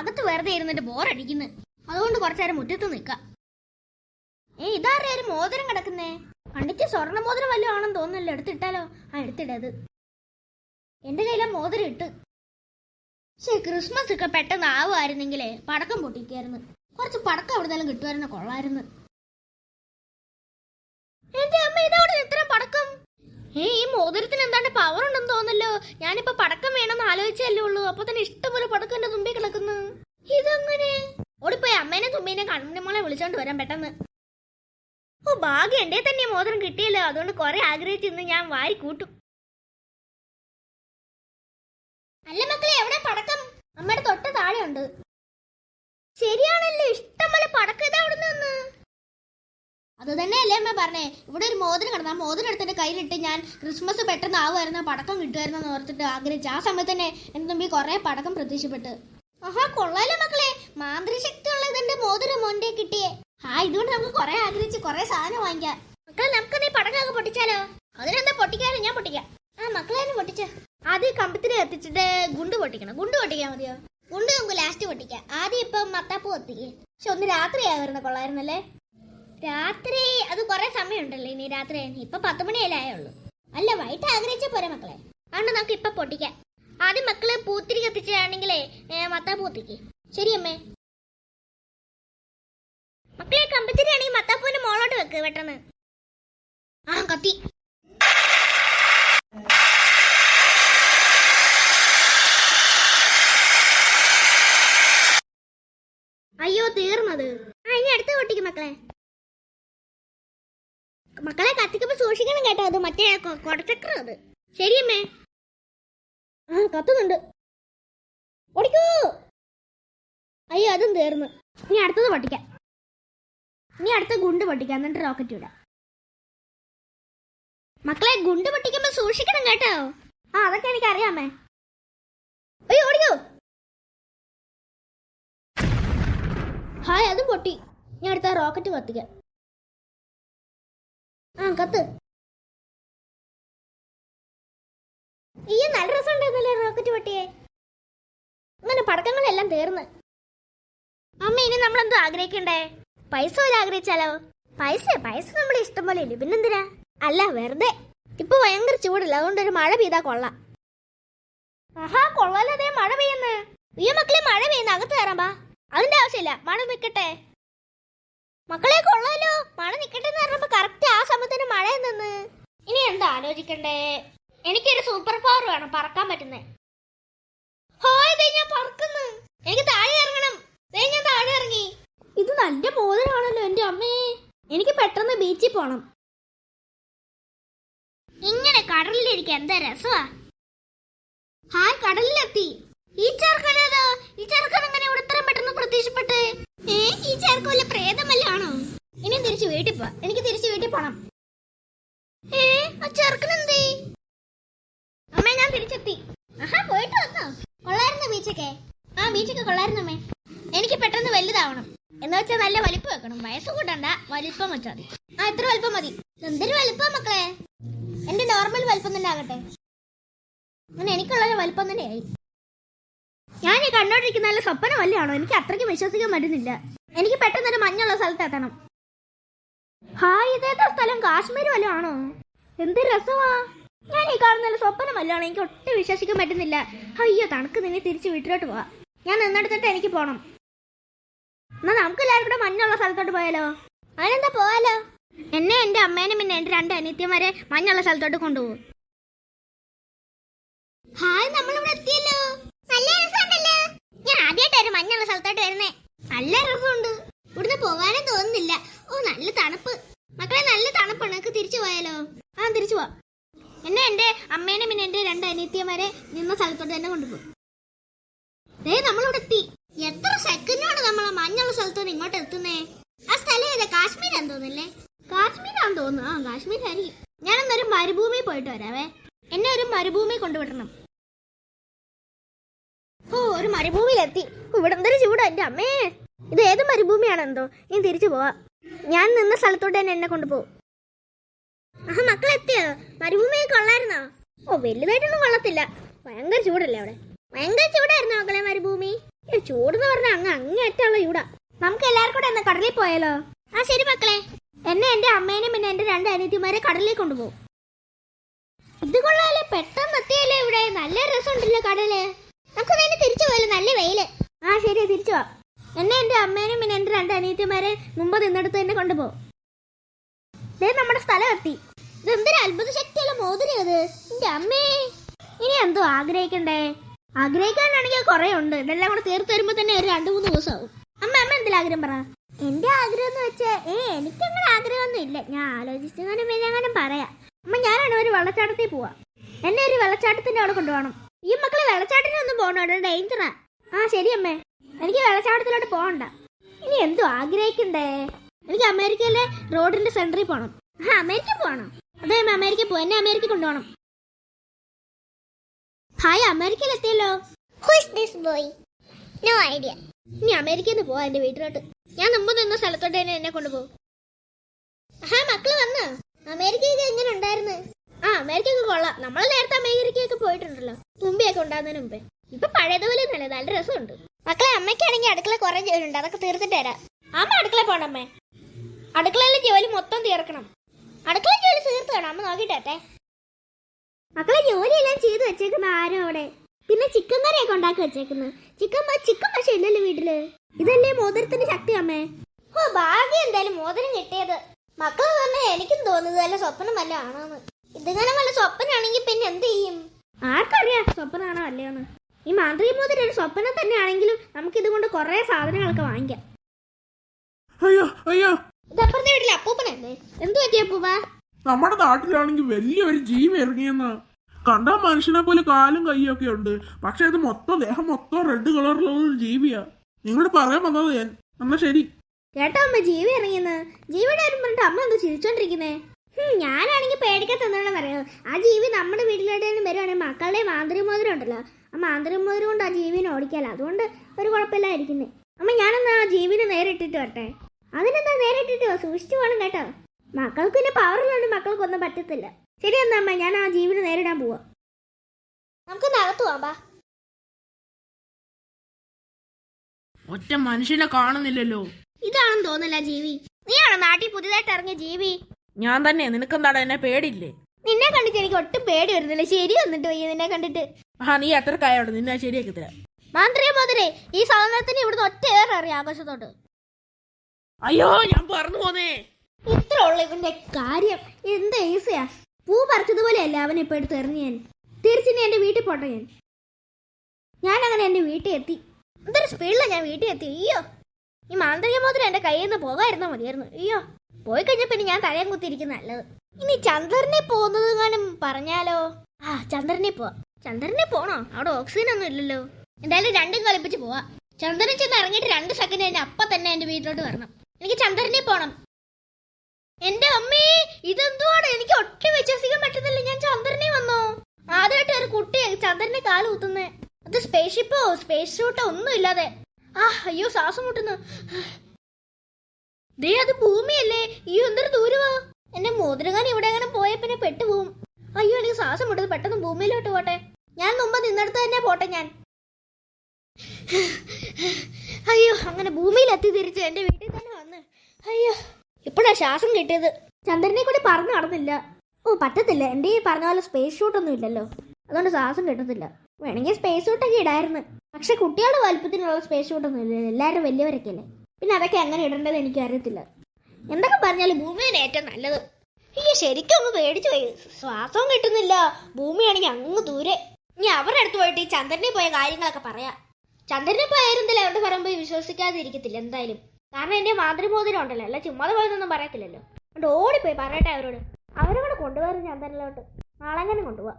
അകത്ത് വെറുതെ ഇരുന്നിട്ട് ബോറടിക്കുന്നു. അതുകൊണ്ട് കുറച്ചേരം മുറ്റത്ത് നിൽക്കാം. ഏ ഇതാരുടെ ഒരു മോതിരം കിടക്കുന്നേ? കണ്ടിട്ട് സ്വർണ മോതിരം വല്ലതും ആണെന്ന് തോന്നുന്നല്ലോ. എടുത്തിട്ടാലോ ആ എടുത്തിടത് എന്റെ കയ്യിലെ മോതിരം ഇട്ട്. ശരി ക്രിസ്മസ് ഒക്കെ പെട്ടെന്ന് ആവുമായിരുന്നെങ്കിലേ പടക്കം പൊട്ടിക്കായിരുന്നു. കുറച്ച് പടക്കം എവിടുന്നാലും കിട്ടുമായിരുന്നു. കൊള്ളായിരുന്നു എന്റെ അമ്മ ഇതവിടെ ഇത്ര പടക്കം? ഏ ഈ മോതിരത്തിന് എന്താണ്ട് പവർ ഉണ്ടെന്ന് തോന്നല്ലോ ഞാനിപ്പോ പടക്കം വേണമെന്ന് ആലോചിച്ചല്ലേ ഉള്ളൂ. അപ്പൊ തന്നെ ഇഷ്ടംപോലെ പടക്കം എന്റെ തുമ്പി കിടക്കുന്നു. ഇതങ്ങനെ? ഓടിപ്പോയി അമ്മേനെ തുമ്പീനെ കണ്ണുമോളെ വിളിച്ചോണ്ട് വരാൻ പെട്ടെന്ന്. ഓ ഭാഗ്യം. എന്റെ തന്നെ മോതിരം കിട്ടിയല്ലോ. അതുകൊണ്ട് കുറെ ആഗ്രഹിച്ചിരുന്നു ഞാൻ വാരി കൂട്ടും. അല്ല മക്കളെ എവിടെ പടക്കം? അമ്മയുടെ തൊട്ട് താഴെ ഉണ്ട് ശരിയാണല്ലോ. ഇഷ്ടംപോലെ പടക്കം ഇതാ അവിടെ നിന്ന് അത് തന്നെയല്ലേ അമ്മ പറഞ്ഞേ. ഇവിടെ ഒരു മോതിരം കിടന്നു. ആ മോതിരം എടുത്തിട്ട് കയ്യിലിട്ട് ഞാൻ ക്രിസ്മസ് പെട്ടെന്ന് ആവുമായിരുന്നു. പടക്കം കിട്ടുമായിരുന്നു എന്ന് ഓർത്തിട്ട് ആഗ്രഹിച്ചു. ആ സമയത്ത് തന്നെ എന്റെ മുമ്പിൽ കുറെ പടക്കം പ്രത്യക്ഷപ്പെട്ട്. ആഹാ കൊള്ളാലോ മക്കളെ. മാന്ത്രികശക്തി ഉള്ള ഇതിന്റെ മോതിരം മോന്റെ കിട്ടിയേ. ആ ഇതുകൊണ്ട് നമുക്ക് കുറെ ആഗ്രഹിച്ച് കുറെ സാധനം വാങ്ങിക്കാം. മക്കളെ നമുക്ക് നീ പടക്കമൊക്കെ പൊട്ടിച്ചാലോ? അതിനെന്താ പൊട്ടിക്കാലോ? ഞാൻ പൊട്ടിക്കാം. ആ മക്കളെ തന്നെ പൊട്ടിച്ച. ആദ്യം കമ്പത്തിന് കത്തിച്ചിട്ട് ഗുണ്ട് പൊട്ടിക്കണം. ഗുണ്ട് പൊട്ടിക്കാൻ മതിയോ? ഗുണ്ട് നമുക്ക് ലാസ്റ്റ് പൊട്ടിക്കാം. ആദ്യം ഇപ്പം മത്താപ്പ് കത്തിക്കേ. പക്ഷെ ഒന്ന് രാത്രിയായിരുന്നു കൊള്ളായിരുന്നല്ലേ രാത്രി അത് കുറെ സമയമുണ്ടല്ലോ ഇനി രാത്രി ഇപ്പൊ പത്ത് മണിയല്ലേ ആയുള്ളൂ. അല്ല വൈകിട്ട് ആഗ്രഹിച്ച പോരെ മക്കളെ? അതുകൊണ്ട് നമുക്ക് ഇപ്പൊ പൊട്ടിക്കാം. ആദ്യം മക്കൾ പൂത്തിരി കത്തിച്ചാണെങ്കിലേ മത്താ പൂത്തിക്ക് ശരി അമ്മേ. മക്കളെ കമ്പത്തിരി ആണെങ്കിൽ മത്താപ്പൂവിന്റെ മോളോട്ട് വെക്ക് പെട്ടെന്ന്. ആ കത്തി. അയ്യോ തീർന്നത്. ആ ഇനി അടുത്ത പൊട്ടിക്കും മക്കളെ. മക്കളെ കത്തിക്കുമ്പോ സൂക്ഷിക്കണം കേട്ടോ. അത് മറ്റേ കൊടച്ചക്രം അത്. ശരിയമ്മേ ആ കത്തുന്നുണ്ട്. ഓടിക്കൂ. അയ്യോ അതും തീർന്നു. ഇനി അടുത്തത് പൊട്ടിക്കാം. ഇനി അടുത്ത ഗുണ്ട് പൊട്ടിക്കാം. എന്നിട്ട് റോക്കറ്റ് വിടാം മക്കളെ ഗുണ്ട് പൊട്ടിക്കുമ്പോ സൂക്ഷിക്കണം കേട്ടോ. ആ അതൊക്കെ എനിക്ക് അറിയാമേ അയ്യോ ഓടിക്കോ. ഹായ് അതും പൊട്ടി. ഞാൻ അടുത്ത റോക്കറ്റ് കത്തിക്കാം. കത്ത് ഈ നല്ല രസം റോക്കറ്റ് പൊട്ടിയെ അങ്ങനെ പടക്കങ്ങളെല്ലാം തീർന്ന്. അമ്മ ഇനി നമ്മളെന്തോ ആഗ്രഹിക്കണ്ടേ? പൈസ പോലെ ആഗ്രഹിച്ചാലോ? പൈസ പൈസ നമ്മൾ ഇഷ്ടം പോലെ ഇല്ല. പിന്നെന്തിനാ? അല്ല വെറുതെ. ഇപ്പൊ ഭയങ്കര ചൂടില്ല. അതുകൊണ്ട് ഒരു മഴ പെയ്താ കൊള്ളാം. ആഹാ കൊള്ളാലതേ മഴ പെയ്യുന്നു. ഈ മക്കളെ മഴ പെയ്യുന്ന അകത്ത് കയറാൻ അതിന്റെ ആവശ്യമില്ല. മഴ നിൽക്കട്ടെ മക്കളെ കൊള്ളാലോ മഴ നിക്കട്ടെ എന്ന് പറഞ്ഞപ്പോ കറക്റ്റ് ആ സമയത്തിന് മഴ നിന്ന്. ഇനി എന്താ ആലോചിക്കണ്ടേ? എനിക്കൊരു സൂപ്പർ പവർ വേണം പറക്കാൻ പറ്റുന്നേ. ഹായ് ദേ ഞാൻ പറക്കുന്നു. താഴെ ഇറങ്ങണം. ദേ താഴെ ഇറങ്ങി. ഇത് നല്ല മോതിരമാണല്ലോ എന്റെ അമ്മേ. എനിക്ക് പെട്ടെന്ന് ബീച്ചിൽ പോണം. ഇങ്ങനെ കടലിലിരിക്കാൻ എന്താ രസമാ ഹായ് കടലിലെത്തി. ഈ ചെറുക്കനേതോ? ഈ ചെറുക്കൻ എങ്ങനെ ഇവിടെ ഇത്രയും പെട്ടെന്ന് പ്രത്യക്ഷപ്പെട്ട് ഏ ചെറുക്കൻ വല്ല പ്രേതമല്ലാണോ ഇനി തിരിച്ചു വീട്ടിൽ പോ. എനിക്ക് തിരിച്ചു വീട്ടിൽ പോണം. ഏ ആ ചെറുക്കൻ എന്തേ അമ്മ ഞാൻ തിരിച്ചെത്തി. ആഹാ പോയിട്ട് വന്നോ. കൊള്ളായിരുന്നു ബീച്ചൊക്കെ. ആ ബീച്ചൊക്കെ കൊള്ളായിരുന്നു അമ്മേ. എനിക്ക് പെട്ടെന്ന് വലുതാവണം. എന്ന് വെച്ചാൽ നല്ല വലിപ്പം വെക്കണം. വയസ്സ് കൂട്ടണ്ട. വലിപ്പം വെച്ചാൽ മതി. ആ ഇത്ര വലിപ്പം മതി. എന്തൊരു വലിപ്പം മക്കളെ? എന്റെ നോർമൽ വലിപ്പം തന്നെ ആകട്ടെ. അങ്ങനെ എനിക്കുള്ള വലിപ്പം തന്നെയായി ഞാൻ ഈ കണ്ടോണ്ടിരിക്കുന്ന നല്ല സ്വപ്നം വല്ലയാണോ എനിക്ക് അത്രയ്ക്ക് വിശ്വസിക്കാൻ പറ്റുന്നില്ല. എനിക്ക് പെട്ടെന്നൊരു മഞ്ഞുള്ള സ്ഥലത്ത് എത്തണം. ഹായ് ഇതേതാ സ്ഥലം? കാശ്മീർ വല്ലതും ആണോ എന്ത് രസമാ. ഞാൻ ഈ കാണുന്ന സ്വപ്നം വല്ലതാണ് എനിക്ക് ഒട്ടും വിശ്വസിക്കാൻ പറ്റുന്നില്ല. അയ്യോ തണുക്ക് നിന്നെ തിരിച്ച് വീട്ടിലോട്ട് പോവാ. ഞാൻ നിന്നെടുത്തിട്ട് എനിക്ക് പോണം. എന്നാ നമുക്ക് എല്ലാവരും കൂടെ മഞ്ഞുള്ള സ്ഥലത്തോട്ട് പോയാലോ? അതിനെന്താ പോയാലോ എന്നെ എന്റെ അമ്മേനും പിന്നെ എന്റെ രണ്ട് അനിത്യന്മാരെ മഞ്ഞുള്ള സ്ഥലത്തോട്ട് കൊണ്ടുപോകും. ഹായ് നമ്മളിവിടെ എത്തിയല്ലോ. നല്ല രസമുണ്ടല്ലോ. ഞാൻ ആദ്യമായിട്ടായിരുന്നു മഞ്ഞുള്ള സ്ഥലത്തോട്ട് വരുന്നേ. നല്ല രസമുണ്ട്. ഇവിടുന്ന് പോകാനേ തോന്നുന്നില്ല. ഓ നല്ല തണുപ്പ്. മക്കളെ നല്ല തണുപ്പാണ്. നമുക്ക് തിരിച്ചു പോയാലോ? ആ തിരിച്ചു പോവാം. എന്നെ എന്റെ അമ്മേനെ പിന്നെ എന്റെ രണ്ട് അനിയത്തിയമാരെ നിന്ന സ്ഥലത്തോട്ട് തന്നെ കൊണ്ടുപോകും. ദേ നമ്മളിവിടെ എത്തി. എത്ര സെക്കൻഡിനോട് നമ്മൾ മഞ്ഞുള്ള സ്ഥലത്തോട്ട് ഇങ്ങോട്ട് എത്തുന്നേ? ആ സ്ഥലം ഏതാ? കാശ്മീരാന്ന് തോന്നുന്നല്ലേ? കാശ്മീരാന്ന് തോന്നുന്നു. ആ കാശ്മീരായിരിക്കും. ഞാനൊന്നൊരു മരുഭൂമി പോയിട്ട് വരാവേ. എന്നെ ഒരു മരുഭൂമി കൊണ്ടുവിടണം. ഓ ഒരു മരുഭൂമിയിലെത്തി. ഇവിടെ എന്തൊരു ചൂടാ എന്റെ അമ്മേ. ഇത് ഏത് മരുഭൂമിയാണെന്തോ ഇനി തിരിച്ചു പോവാ. ഞാൻ നിന്ന സ്ഥലത്തോട്ട് തന്നെ എന്നെ കൊണ്ടുപോകും. ആഹാ മക്കളെത്തിയോ മരുഭൂമിയെ കൊള്ളായിരുന്നോ? ഓ വലുതായിട്ടൊന്നും കൊള്ളത്തില്ല. ഭയങ്കര ചൂടല്ലേ അവിടെ? ഭയങ്കര ചൂടായിരുന്നോ മക്കളെ മരുഭൂമി? ചൂടെന്ന് പറഞ്ഞാൽ അങ്ങ് അങ്ങേറ്റുള്ള ചൂടാ. നമുക്ക് എല്ലാവർക്കും കൂടെ എന്നാ കടലിൽ പോയാലോ? ആ ശരി മക്കളെ. എന്നെ എന്റെ അമ്മേനെയും പിന്നെ എന്റെ രണ്ട് അനിയത്തിമാരെ കടലിൽ കൊണ്ടുപോകും. ഇത് കൊള്ളാലേ പെട്ടെന്ന് എത്തിയല്ലേ ഇവിടെ? നല്ല രസമുണ്ടല്ലോ കടൽ. നമുക്ക് നേരെ തിരിച്ചു പോയാലോ നല്ല വെയിൽ. ആ ശരി തിരിച്ചു പോവാം എന്നെ എന്റെ അമ്മേനും പിന്നെ എന്റെ രണ്ട് അനിയത്തിമാരെ മുമ്പ് നിന്നെടുത്ത് തന്നെ കൊണ്ടുപോകും. ദേ നമ്മുടെ സ്ഥലം എത്തി. ഇതെന്തൊരു അത്ഭുത ശക്തിയുള്ള മോതിരത് എന്റെ അമ്മേ. ഇനി എന്തോ ആഗ്രഹിക്കണ്ടേ? ആഗ്രഹിക്കാനാണെങ്കിൽ കുറെ ഉണ്ട്. ഇതെല്ലാം കൂടെ തീർത്ത് വരുമ്പോൾ തന്നെ ഒരു രണ്ട് മൂന്ന് ദിവസമാവും. അമ്മ അമ്മ എന്തെങ്കിലും ആഗ്രഹം പറ. എന്റെ ആഗ്രഹം എന്ന് വെച്ചാൽ ഏ എനിക്കങ്ങനെ ആഗ്രഹമൊന്നും ഇല്ല. ഞാൻ ആലോചിച്ചു അങ്ങനെ പറയാം. അമ്മ ഞാനാണ് ഒരു വെള്ളച്ചാട്ടത്തിൽ പോവാ. എന്നെ ഒരു വെള്ളച്ചാട്ടത്തിന്റെ അവിടെ കൊണ്ടുപോകണം. ഈ മക്കളെ വെള്ളച്ചാട്ടത്തിനൊന്നും പോകണോ ഡേഞ്ചറാ ആ ശരി അമ്മേ. എനിക്ക് വെള്ളച്ചാട്ടത്തിലോട്ട് പോകണ്ട ഇനി എന്തോ ആഗ്രഹിക്കണ്ടേ? എനിക്ക് അമേരിക്കയിലെ റോഡിന്റെ സെന്ററിൽ പോകണം ആ അമേരിക്ക പോകണം അതെ അമേരിക്ക പോ എന്നെ അമേരിക്ക കൊണ്ടുപോകണം. ഹായ് അമേരിക്കയിൽ എത്തിയല്ലോ. നോ ഐഡിയ ഇനി അമേരിക്കയിൽ നിന്ന് പോവാ എന്റെ വീട്ടിലോട്ട്. ഞാൻ മുമ്പ് നിന്ന സ്ഥലത്തോട്ട് തന്നെ എന്നെ കൊണ്ടുപോകും. ഹാ മക്കൾ വന്ന്? അമേരിക്കയൊക്കെ എങ്ങനെ ഉണ്ടായിരുന്നു? ആ അമേരിക്കയൊക്കെ കൊള്ളാം. നമ്മൾ നേരത്തെ അമേരിക്കയൊക്കെ പോയിട്ടുണ്ടല്ലോ. മുമ്പെയൊക്കെ ഉണ്ടാകുന്നതിന് മുമ്പേ. ഇപ്പൊ പഴയതുപോലെ നല്ല രസമുണ്ട്. മക്കളെ അമ്മയ്ക്കാണെങ്കിൽ അടുക്കള കുറെ ജോലിയുണ്ട്. അതൊക്കെ തീർത്തിട്ട് തരാം അമ്മ അടുക്കള പോണമ്മേ അടുക്കളയിലെ ജോലി മൊത്തം തീർക്കണം. അടുക്കള ജോലി തീർത്ത് വേണം. അമ്മ നോക്കിട്ടെ മക്കളെ ജോലിയെല്ലാം ചെയ്തു വെച്ചേക്കുന്ന ആരോ അവിടെ? പിന്നെ ചിക്കൻ കറിയൊക്കെ ഉണ്ടാക്കി വെച്ചേക്കുന്നത് ചിക്കൻ ചിക്കൻ പക്ഷെ ഇല്ലല്ലോ വീട്ടിൽ. ഇതല്ലേ മോതിരത്തിന്റെ ശക്തി അമ്മേ? ഓ ഭാഗ്യം എന്തായാലും മോതിരം കിട്ടിയത്. മക്കളെ പറഞ്ഞാൽ എനിക്കും തോന്നുന്നത് അല്ല സ്വപ്നം വല്ല ആണോന്ന്. ഇതിങ്ങനെ വല്ല സ്വപ്നാണെങ്കിൽ പിന്നെ എന്ത് ചെയ്യും? ആർക്കറിയാം സ്വപ്നാണോ അല്ലയോന്ന്. ഈ മാന്ത്രി മോതിരം ഒരു സ്വപ്നം തന്നെയാണെങ്കിലും നമുക്ക് ഇതുകൊണ്ട് കുറെ സാധനങ്ങളൊക്കെ വാങ്ങിക്കാം. അയ്യോ അയ്യോ. ഇതപ്പുറത്തെ വീട്ടിലെ അപ്പൂപ്പനല്ലേ? എന്തു പറ്റി അപ്പൂപ്പ? നമ്മുടെ നാട്ടിലാണെങ്കിൽ വലിയൊരു ജീവി ഇറങ്ങിയെന്ന. കണ്ടാ മനുഷ്യനെ പോലെ കാലും കൈയൊക്കെ ഉണ്ട്. പക്ഷെ അത് മൊത്തം ദേഹം മൊത്തം റെഡ് കളറിലുള്ള ഒരു ജീവിയാ. നിങ്ങളോട് പറയാൻ വന്നത് ഞാൻ. എന്നാ ശരി. കേട്ടോ അമ്മ ജീവി ഇറങ്ങിയെന്ന്. ജീവിയുടെ കാര്യം പറഞ്ഞിട്ട് അമ്മ എന്താ ചിരിച്ചോണ്ടിരിക്കുന്നേ. ഞാനാണെങ്കിൽ പേടിക്കാത്ത പറയാം ആ ജീവി നമ്മുടെ വീട്ടിലോട്ടേലും വരുവാണെങ്കിൽ മക്കളുടെ മാന്ത്രിക മോതിരം ഉണ്ടല്ലോ. ആ ആന്തരം മുതൽ കൊണ്ട് ആ ജീവിനെ ഓടിക്കാല അതുകൊണ്ട് ഒരു കുഴപ്പമില്ലായിരിക്കുന്നേ അമ്മ ഞാനെന്നാ ആ ജീവിനെ നേരിട്ടിട്ട് വരട്ടെ? അതിനെന്താ നേരെ ഇട്ടിട്ട് വാ, സൂക്ഷിച്ചു വേണം കേട്ടോ. മക്കൾക്ക് പിന്നെ പവറുള്ളതുകൊണ്ട് മക്കൾക്കൊന്നും പറ്റത്തില്ല. ശരി എന്നാ അമ്മ ഞാൻ ആ ജീവിനെ നേരിടാൻ പോവാ. നമുക്ക് അകത്ത് പോവാം ഒറ്റ മനുഷ്യനെ കാണുന്നില്ലല്ലോ. ഇതാണെന്ന് തോന്നില്ല ജീവി. നീയാണോ നാട്ടിൽ പുതിയതായിട്ട് ഇറങ്ങിയ ജീവി? ഞാൻ തന്നെ. നിനക്കെന്താടാ എന്നെ പേടിയില്ലേ? നിന്നെ കണ്ടിട്ട് എനിക്ക് ഒട്ടും പേടി വരുന്നില്ല. ശരി വന്നിട്ട് പോയി നിന്നെ കണ്ടിട്ട്. ആ നീ എത്ര കായോട് നിന്നെ ശരിയാക്കി തരാം മാന്ത്രിക മോതിരെ ഈ സാധനത്തിന് ഇവിടുന്ന് ഒറ്റ ഏറെ അറിയാം ആകാശത്തോട്ട്. അയ്യോ ഞാൻ പറഞ്ഞു പോന്നേ. ഇത്ര ഉള്ള ഇവന്റെ കാര്യം. എന്ത് ഈസിയാ. പൂ പറിച്ചതുപോലെയല്ല അവൻ ഇപ്പൊ എടുത്ത് എറിഞ്ഞു ഞാൻ? തിരിച്ചിനി എന്റെ വീട്ടിൽ പോട്ടെ ഞാൻ. ഞാൻ അങ്ങനെ എന്റെ വീട്ടിൽ എത്തി. എന്തൊരു സ്പീഡിലാണ് ഞാൻ വീട്ടിൽ എത്തി. അയ്യോ. ഈ മാന്ത്രിക മോതിരം എന്റെ കയ്യിൽ നിന്ന് പോകാതിരുന്നാ മതിയായിരുന്നു. അയ്യോ. പോയി കഴിഞ്ഞ പിന്നെ ഞാൻ തലയും കുത്തിയിരിക്കുന്ന നല്ലത്. ഇനി ചന്ദ്രനെ പോകുന്നത് കാണും പറഞ്ഞാലോ? ആ ചന്ദ്രനെ പോവാ ചന്ദ്രനെ പോണോ? അവിടെ ഓക്സിജൻ ഒന്നും ഇല്ലല്ലോ. എന്തായാലും രണ്ടും കളിപ്പിച്ച് പോവാ. ചന്ദ്രൻ ചെന്ന് ഇറങ്ങിയിട്ട് രണ്ട് സെക്കൻഡ് കഴിഞ്ഞ് അപ്പൊ തന്നെ എന്റെ വീട്ടിലോട്ട് വരണം. എനിക്ക് ചന്ദ്രനെ പോണം. എന്റെ അമ്മേ ഇതെന്തുവാണ്? എനിക്ക് ഒട്ടും വിശ്വസിക്കാൻ പറ്റുന്നില്ല. ഞാൻ ചന്ദ്രനെ വന്നോ? ആദ്യമായിട്ട് ഒരു കുട്ടി ചന്ദ്രനെ കാൽ കുത്തുന്നേ. അത് സ്പേസ് ഷിപ്പോ സ്പേസ് ഷൂട്ടോ ഒന്നും ഇല്ലാതെ. ആ അയ്യോ ശ്വാസം മുട്ടുന്നു. ദേ അത് ഭൂമിയല്ലേ ഈ എന്തൊരു ദൂരമാ എന്റെ മോതിരകാൻ ഇവിടെ അങ്ങനെ പോയ പിന്നെ പെട്ടുപോകും അയ്യോ എനിക്ക് ശ്വാസം മുട്ടത് പെട്ടെന്ന് പോട്ടെ? ഞാൻ മുമ്പ് നിന്നെടുത്ത് തന്നെ പോട്ടെ ഞാൻ. അയ്യോ അങ്ങനെ ഭൂമിയിൽ എത്തി തിരിച്ച് എന്റെ വീട്ടിൽ തന്നെ വന്ന്. അയ്യോ ഇപ്പോഴാ ശ്വാസം കിട്ടിയത്. ചന്ദ്രനെ കൂടി പറഞ്ഞു നടന്നില്ല. ഓ പറ്റത്തില്ല. എന്റെ ഈ പറഞ്ഞ പോലെ സ്പേസ് ഷൂട്ടൊന്നും ഇല്ലല്ലോ. അതുകൊണ്ട് ശ്വാസം കിട്ടത്തില്ല. വേണമെങ്കിൽ സ്പേസ് ഷൂട്ടൊക്കെ ഇടായിരുന്നു. പക്ഷെ കുട്ടികളുടെ വലുപ്പത്തിനുള്ള സ്പേസ് ഷൂട്ടൊന്നും ഇല്ല. എല്ലാവരും വലിയവരൊക്കെ അല്ലേ പിന്നെ അതൊക്കെ എങ്ങനെ ഇടേണ്ടത് എനിക്ക് അറിയത്തില്ല എന്തൊക്കെ പറഞ്ഞാലും ഭൂമിയാണ് ഏറ്റവും നല്ലത്. അയ്യോ ശരിക്കും അങ്ങ് പേടിച്ചു പോയി. ശ്വാസവും കിട്ടുന്നില്ല. ഭൂമിയാണെങ്കിൽ അങ്ങ് ദൂരെ. ഇനി അവരുടെ അടുത്ത് പോയിട്ട് ഈ ചന്ദ്രനെ പോയ കാര്യങ്ങളൊക്കെ പറയാം. ചന്ദ്രനെ പോയായിരുന്നില്ല അവരുടെ വിശ്വസിക്കാതെ ഇരിക്കത്തില്ല എന്തായാലും. കാരണം എന്റെ മാതൃമോതിരം ഉണ്ടല്ലോ അല്ല ചുമ്മാതെ പോയതൊന്നും പറയത്തില്ലല്ലോ. അതുകൊണ്ട് ഓടിപ്പോയി പറയട്ടെ അവരോട്. അവരോട് കൊണ്ടുപോകും ചന്ദ്രനിലോട്ട്. നാളെ അങ്ങനെ കൊണ്ടുപോവാം.